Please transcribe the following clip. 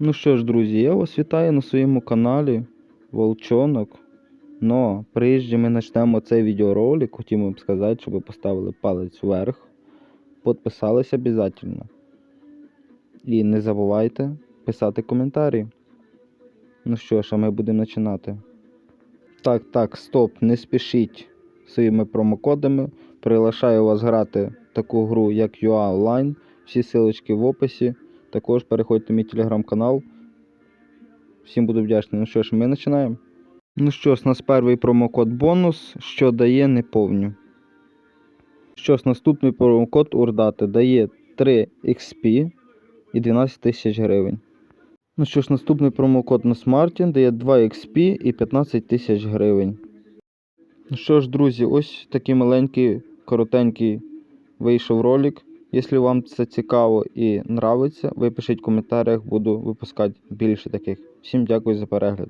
Ну що ж, друзі, я вас вітаю на своєму каналі Волчонок. Но прежде ми почнемо цей відеоролик, хотів вам сказати, щоб ви поставили палець вверх, підписались обов'язково. І не забувайте писати коментарі. Ну що ж, а ми будемо починати. Так, так, стоп, не спішіть своїми промокодами. Приглашаю вас грати таку гру, як UA Online. Всі силочки в описі. Також переходьте в мій телеграм-канал. Всім буду вдячний. Ну що ж, ми починаємо. Ну що ж, у нас перший промокод бонус, що дає не повню. Що ж, наступний промокод Урдати дає 3 XP і 12 тисяч гривень. Ну що ж, наступний промокод на Смарті дає 2 XP і 15 тисяч гривень. Ну що ж, друзі, ось такий маленький, коротенький вийшов ролик. Якщо вам це цікаво і нравиться, ви пишіть в коментарях, буду випускати більше таких. Всім дякую за перегляд.